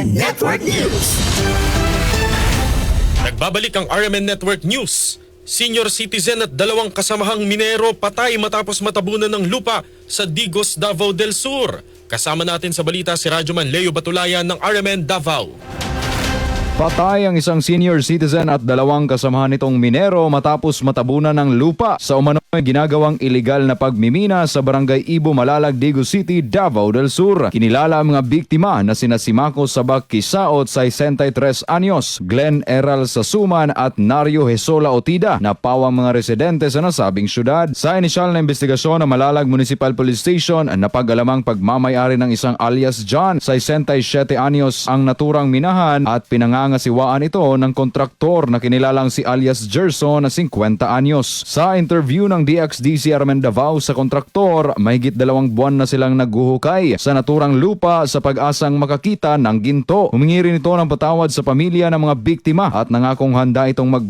RMN Network News. Nagbabalik ang RMN Network News. Senior citizen at dalawang kasamahang minero patay matapos matabunan ng lupa sa Digos, Davao del Sur. Kasama natin sa balita si Radyoman Leo Batulayan ng RMN Davao. Patay ang isang senior citizen at dalawang kasamahan nitong minero matapos matabunan ng lupa sa umano'y ginagawang ilegal na pagmimina sa barangay Ibo Malalag, Digo City, Davao del Sur. Kinilala ang mga biktima na sina Simaco Sabak Kisaot, 63 anyos, Glenn Eral Sasuman at Nario Hesola Otida na pawang mga residente sa nasabing syudad. Sa inisyal na investigasyon ng Malalag Municipal Police Station, napag-alamang pagmamayari ng isang alias John, 67 anyos ang naturang minahan at pinangangasiwaan ito ng kontraktor na kinilalang si alias Gerson na 50 anyos. Sa interview ng DXDC Armen Davao sa kontraktor, mahigit dalawang buwan na silang naghuhukay sa naturang lupa sa pag-asang makakita ng ginto. Humingi rin ito ng patawad sa pamilya ng mga biktima at nangakong handa itong mag